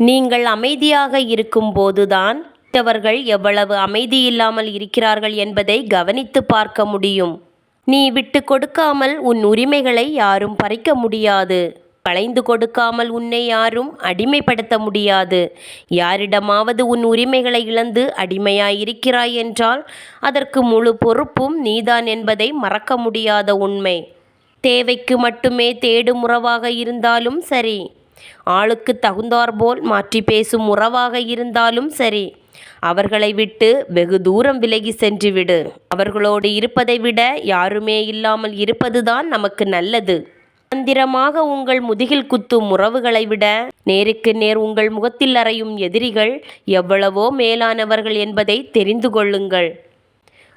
நீங்கள் அமைதியாக இருக்கும்போதுதான் மற்றவர்கள் எவ்வளவு அமைதியில்லாமல் இருக்கிறார்கள் என்பதை கவனித்து பார்க்க முடியும். நீ விட்டு கொடுக்காமல் உன் உரிமைகளை யாரும் பறிக்க முடியாது. களைந்து கொடுக்காமல் உன்னை யாரும் அடிமைப்படுத்த முடியாது. யாரிடமாவது உன் உரிமைகளை இழந்து அடிமையாயிருக்கிறாய் என்றால் அதற்கு முழு பொறுப்பும் நீதான் என்பதை மறக்க முடியாத உண்மை. தேவைக்கு மட்டுமே தேடும் உறவாக இருந்தாலும் சரி ஆளுக்கு தகுந்தாற்போல் மாற்றி பேசும் உறவாக இருந்தாலும் சரி. அவர்களை விட்டு வெகு தூரம் விலகி சென்று விடு. அவர்களோடு இருப்பதை விட யாருமே இல்லாமல் இருப்பதுதான் நமக்கு நல்லது. தந்திரமாக உங்கள் முதுகில் குத்தும் உறவுகளை விட நேருக்கு நேர் உங்கள் முகத்தில் அறையும் எதிரிகள் எவ்வளவோ மேலானவர்கள் என்பதை தெரிந்து கொள்ளுங்கள்.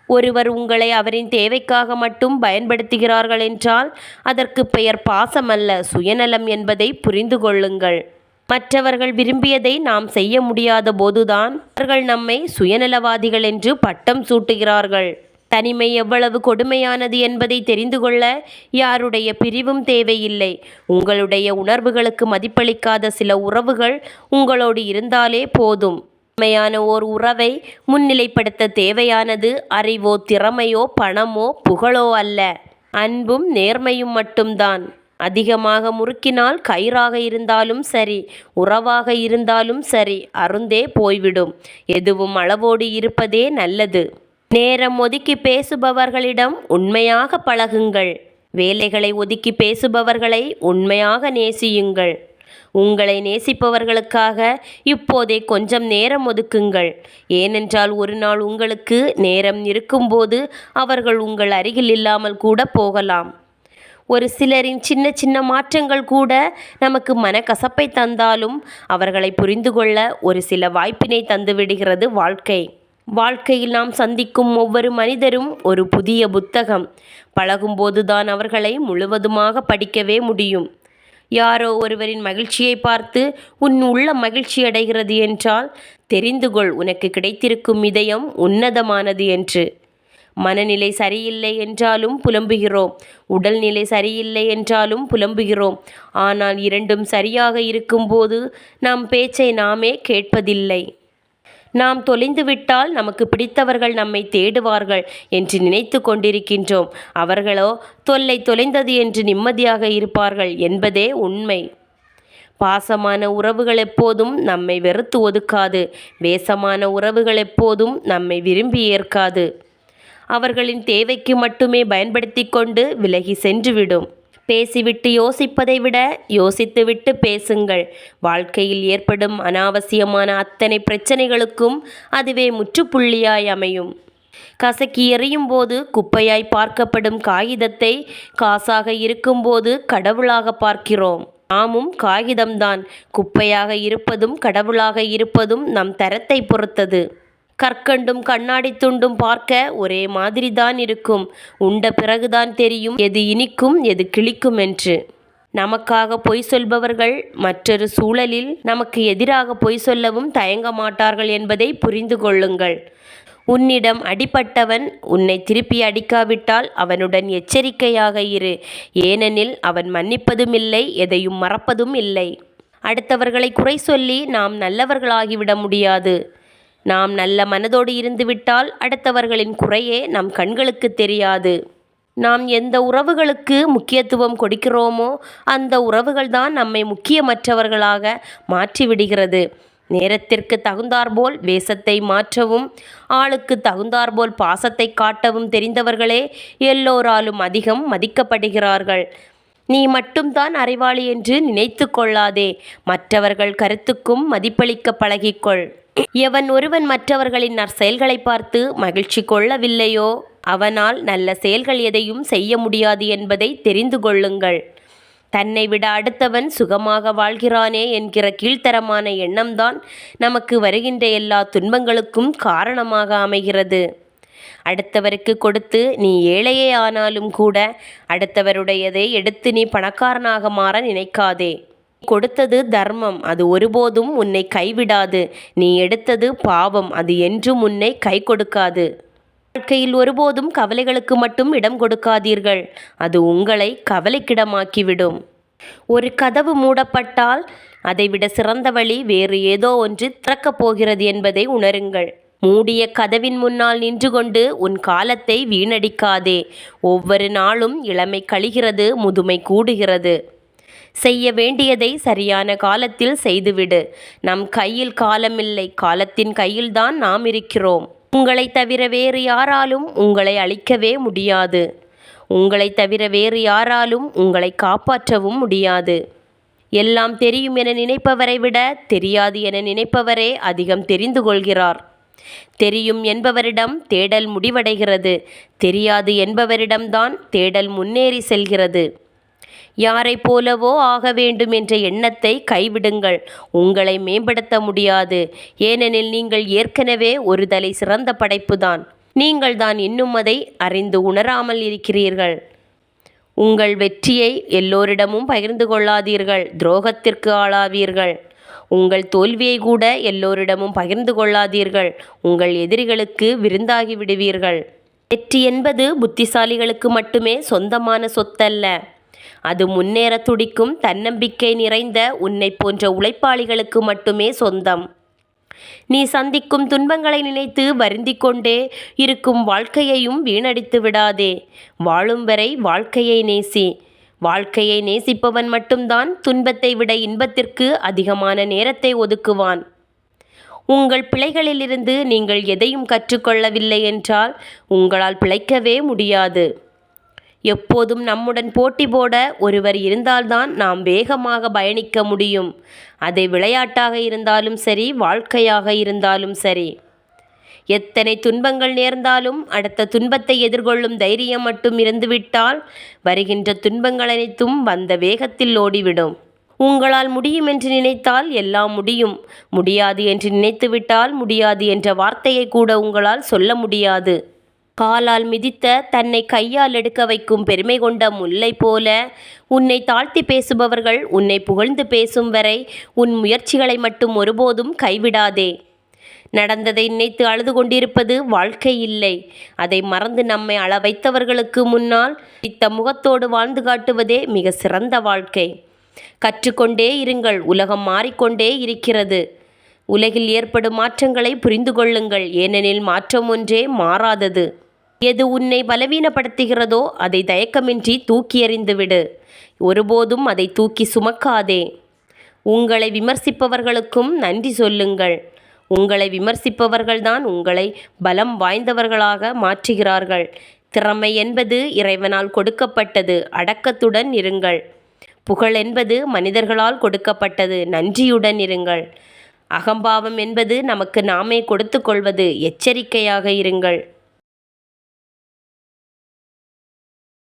ஒருவர் உங்களை அவரின் தேவைக்காக மட்டும் பயன்படுத்துகிறார்கள் என்றால் அதற்கு பெயர் பாசமல்ல சுயநலம் என்பதை புரிந்து கொள்ளுங்கள். மற்றவர்கள் விரும்பியதை நாம் செய்ய முடியாத போதுதான் அவர்கள் நம்மை சுயநலவாதிகள் என்று பட்டம் சூட்டுகிறார்கள். தனிமை எவ்வளவு கொடுமையானது என்பதை தெரிந்து கொள்ள யாருடைய பிரிவும் தேவையில்லை. உங்களுடைய உணர்வுகளுக்கு மதிப்பளிக்காத சில உறவுகள் உங்களோடு இருந்தாலே போதும். உண்மையான ஓர் உறவை முன்னிலைப்படுத்த தேவையானது அறிவோ திறமையோ பணமோ புகழோ அல்ல. அன்பும் நேர்மையும் மட்டும்தான். அதிகமாக முறுக்கினால் கயிறாக இருந்தாலும் சரி உறவாக இருந்தாலும் சரி அருந்தே போய்விடும். எதுவும் அளவோடு இருப்பதே நல்லது. நேரம் ஒதுக்கி பேசுபவர்களிடம் உண்மையாக பழகுங்கள். வேலைகளை ஒதுக்கி பேசுபவர்களை உண்மையாக நேசியுங்கள். உங்களை நேசிப்பவர்களுக்காக இப்போதே கொஞ்சம் நேரம் ஒதுக்குங்கள். ஏனென்றால் ஒரு நாள் உங்களுக்கு நேரம் இருக்கும்போது அவர்கள் உங்கள் அருகில் இல்லாமல் கூட போகலாம். ஒரு சிலரின் சின்ன சின்ன மாற்றங்கள் கூட நமக்கு மனக்கசப்பை தந்தாலும் அவர்களை புரிந்து கொள்ள ஒரு சில வாய்ப்பினை தந்துவிடுகிறது வாழ்க்கை. வாழ்க்கையில் நாம் சந்திக்கும் ஒவ்வொரு மனிதரும் ஒரு புதிய புத்தகம். பழகும்போதுதான் அவர்களை முழுவதுமாக படிக்கவே முடியும். யாரோ ஒருவரின் மகிழ்ச்சியை பார்த்து உன் உள்ள மகிழ்ச்சி அடைகிறது என்றால் தெரிந்து கொள் உனக்கு கிடைத்திருக்கும் இதயம் உன்னதமானது என்று. மனநிலை சரியில்லை என்றாலும் புலம்புகிறோம். உடல்நிலை சரியில்லை என்றாலும் புலம்புகிறோம். ஆனால் இரண்டும் சரியாக இருக்கும்போது நம் பேச்சை நாமே கேட்பதில்லை. நாம் தொலைந்துவிட்டால் நமக்கு பிடித்தவர்கள் நம்மை தேடுவார்கள் என்று நினைத்து கொண்டிருக்கின்றோம். அவர்களோ தொல்லை தொலைந்தது என்று நிம்மதியாக இருப்பார்கள் என்பதே உண்மை. பாசமான உறவுகள் எப்போதும் நம்மை வெறுத்து ஒதுக்காது. வேசமான உறவுகள் எப்போதும் நம்மை விரும்பி ஏற்காது. அவர்களின் தேவைக்கு மட்டுமே பயன்படுத்தி கொண்டு விலகி சென்றுவிடும். பேசிவிட்டு யோசிப்பதை விட யோசித்துவிட்டு பேசுங்கள். வாழ்க்கையில் ஏற்படும் அனாவசியமான அத்தனை பிரச்சனைகளுக்கும் அதுவே முற்றுப்புள்ளியாய் அமையும். கசக்கி எறியும் போது குப்பையாய் பார்க்கப்படும் காகிதத்தை காசாக இருக்கும்போது கடவுளாக பார்க்கிறோம். நாமும் காகிதம்தான். குப்பையாக இருப்பதும் கடவுளாக இருப்பதும் நம் தரத்தை பொறுத்தது. கற்கண்டும் கண்ணாடி துண்டும் பார்க்க ஒரே மாதிரி தான் இருக்கும். உண்ட பிறகுதான் தெரியும் எது இனிக்கும் எது கிளிக்கும் என்று. நமக்காக பொய் சொல்பவர்கள் மற்றொரு சூழலில் நமக்கு எதிராக பொய் சொல்லவும் தயங்க மாட்டார்கள் என்பதை புரிந்து கொள்ளுங்கள். உன்னிடம் அடிபட்டவன் உன்னை திருப்பி அடிக்காவிட்டால் அவனுடன் எச்சரிக்கையாக இரு. ஏனெனில் அவன் மன்னிப்பதும் இல்லை எதையும் மறப்பதும் இல்லை. அடுத்தவர்களை குறை சொல்லி நாம் நல்லவர்களாகிவிட முடியாது. நாம் நல்ல மனதோடு இருந்துவிட்டால் அடுத்தவர்களின் குறையே நம் கண்களுக்கு தெரியாது. நாம் எந்த உறவுகளுக்கு முக்கியத்துவம் கொடுக்கிறோமோ அந்த உறவுகள்தான் நம்மை முக்கியமற்றவர்களாக மாற்றிவிடுகிறது. நேரத்திற்கு தகுந்தாற்போல் வேஷத்தை மாற்றவும் ஆளுக்கு தகுந்தாற்போல் பாசத்தை காட்டவும் தெரிந்தவர்களே எல்லோராலும் அதிகம் மதிக்கப்படுகிறார்கள். நீ மட்டும்தான் அறிவாளி என்று நினைத்து கொள்ளாதே. மற்றவர்கள் கருத்துக்கும் மதிப்பளிக்க பழகிக்கொள். எவன் ஒருவன் மற்றவர்களின் நற்செயல்களை பார்த்து மகிழ்ச்சி கொள்ளவில்லையோ அவனால் நல்ல செயல்கள் எதையும் செய்ய முடியாது என்பதை தெரிந்து கொள்ளுங்கள். தன்னை விட அடுத்தவன் சுகமாக வாழ்கிறானே என்கிற கீழ்த்தரமான எண்ணம்தான் நமக்கு வருகின்ற எல்லா துன்பங்களுக்கும் காரணமாக அமைகிறது. அடுத்தவருக்கு கொடுத்து நீ ஏழையே ஆனாலும் கூட அடுத்தவருடையதை எடுத்து நீ பணக்காரனாக மாற நினைக்காதே. கொடுத்தது தர்மம். அது ஒருபோதும் உன்னை கைவிடாது. நீ எடுத்தது பாவம். அது என்றும் உன்னை கை கொடுக்காது. வாழ்க்கையில் ஒருபோதும் கவலைகளுக்கு மட்டும் இடம் கொடுக்காதீர்கள். அது உங்களை கவலைக்கிடமாக்கிவிடும். ஒரு கதவு மூடப்பட்டால் அதைவிட சிறந்த வழி வேறு ஏதோ ஒன்று திறக்கப் போகிறது என்பதை உணருங்கள். மூடிய கதவின் முன்னால் நின்று கொண்டு உன் காலத்தை வீணடிக்காதே. ஒவ்வொரு நாளும் இளமை கழிகிறது முதுமை கூடுகிறது. செய்ய வேண்டியதை சரியான காலத்தில் செய்துவிடு. நம் கையில் காலமில்லை. காலத்தின் கையில்தான் நாம் இருக்கிறோம். உங்களை தவிர வேறு யாராலும் உங்களை அழிக்கவே முடியாது. உங்களை தவிர வேறு யாராலும் உங்களை காப்பாற்றவும் முடியாது. எல்லாம் தெரியும் என நினைப்பவரை விட தெரியாது என நினைப்பவரே அதிகம் தெரிந்து கொள்கிறார். தெரியும் என்பவரிடம் தேடல் முடிவடைகிறது. தெரியாது என்பவரிடம்தான் தேடல் முன்னேறி செல்கிறது. யாரைப் போலவோ ஆக வேண்டும் என்ற எண்ணத்தை கைவிடுங்கள். உங்களை மேம்படுத்த முடியாது. ஏனெனில் நீங்கள் ஏற்கனவே ஒரு தலை சிறந்த படைப்புதான். நீங்கள் தான் இன்னும் அதை அறிந்து உணராமல் இருக்கிறீர்கள். உங்கள் வெற்றியை எல்லோரிடமும் பகிர்ந்து கொள்ளாதீர்கள். துரோகத்திற்கு ஆளாவீர்கள். உங்கள் தோல்வியை கூட எல்லோரிடமும் பகிர்ந்து கொள்ளாதீர்கள். உங்கள் எதிரிகளுக்கு விருந்தாகி விடுவீர்கள். வெற்றி என்பது புத்திசாலிகளுக்கு மட்டுமே சொந்தமான சொத்தல்ல. அது முன்னேற துடிக்கும் தன்னம்பிக்கை நிறைந்த உன்னை போன்ற உழைப்பாளிகளுக்கு மட்டுமே சொந்தம். நீ சந்திக்கும் துன்பங்களை நினைத்து வருந்திக் கொண்டே இருக்கும் வாழ்க்கையையும் வீணடித்து விடாதே. வாழும் வரை வாழ்க்கையை நேசி. வாழ்க்கையை நேசிப்பவன் மட்டும்தான் துன்பத்தை விட இன்பத்திற்கு அதிகமான நேரத்தை ஒதுக்குவான். உங்கள் பிழைகளிலிருந்து நீங்கள் எதையும் கற்றுக்கொள்ளவில்லை என்றால் உங்களால் பிழைக்கவே முடியாது. எப்போதும் நம்முடன் போட்டி போட ஒருவர் இருந்தால்தான் நாம் வேகமாக பயணிக்க முடியும். அதை விளையாட்டாக இருந்தாலும் சரி வாழ்க்கையாக இருந்தாலும் சரி. எத்தனை துன்பங்கள் நேர்ந்தாலும் அடுத்த துன்பத்தை எதிர்கொள்ளும் தைரியம் மட்டும் இருந்துவிட்டால் வருகின்ற துன்பங்கள் அனைத்தும் வந்த வேகத்தில் ஓடிவிடும். உங்களால் முடியும் என்று நினைத்தால் எல்லாம் முடியும். முடியாது என்று நினைத்துவிட்டால் முடியாது என்ற வார்த்தையை கூட உங்களால் சொல்ல முடியாது. காலால் மிதித்த தன்னை கையால் எடுக்க வைக்கும் பெருமை கொண்ட முல்லை போல உன்னை தாழ்த்தி பேசுபவர்கள் உன்னை புகழ்ந்து பேசும் வரை உன் முயற்சிகளை மட்டும் ஒருபோதும் கைவிடாதே. நடந்ததை நினைத்து அழுது கொண்டிருப்பது வாழ்க்கை இல்லை. அதை மறந்து நம்மை அள வைத்தவர்களுக்கு முன்னால் இத்த முகத்தோடு வாழ்ந்து காட்டுவதே மிக சிறந்த வாழ்க்கை. கற்றுக்கொண்டே இருங்கள் உலகம் மாறிக்கொண்டே இருக்கிறது. உலகில் ஏற்படும் மாற்றங்களை புரிந்து கொள்ளுங்கள் ஏனெனில் மாற்றம் ஒன்றே மாறாதது. எது உன்னை பலவீனப்படுத்துகிறதோ அதை தயக்கமின்றி தூக்கி எறிந்துவிடு ஒருபோதும் அதை தூக்கி சுமக்காதே. உங்களை விமர்சிப்பவர்களுக்கும் நன்றி சொல்லுங்கள். உங்களை விமர்சிப்பவர்கள்தான் உங்களை பலம் வாய்ந்தவர்களாக மாற்றுகிறார்கள். திறமை என்பது இறைவனால் கொடுக்கப்பட்டது. அடக்கத்துடன் இருங்கள். புகழ் என்பது மனிதர்களால் கொடுக்கப்பட்டது. நன்றியுடன் இருங்கள். அகம்பாவம் என்பது நமக்கு நாமே கொடுத்து கொள்வது. எச்சரிக்கையாக இருங்கள்.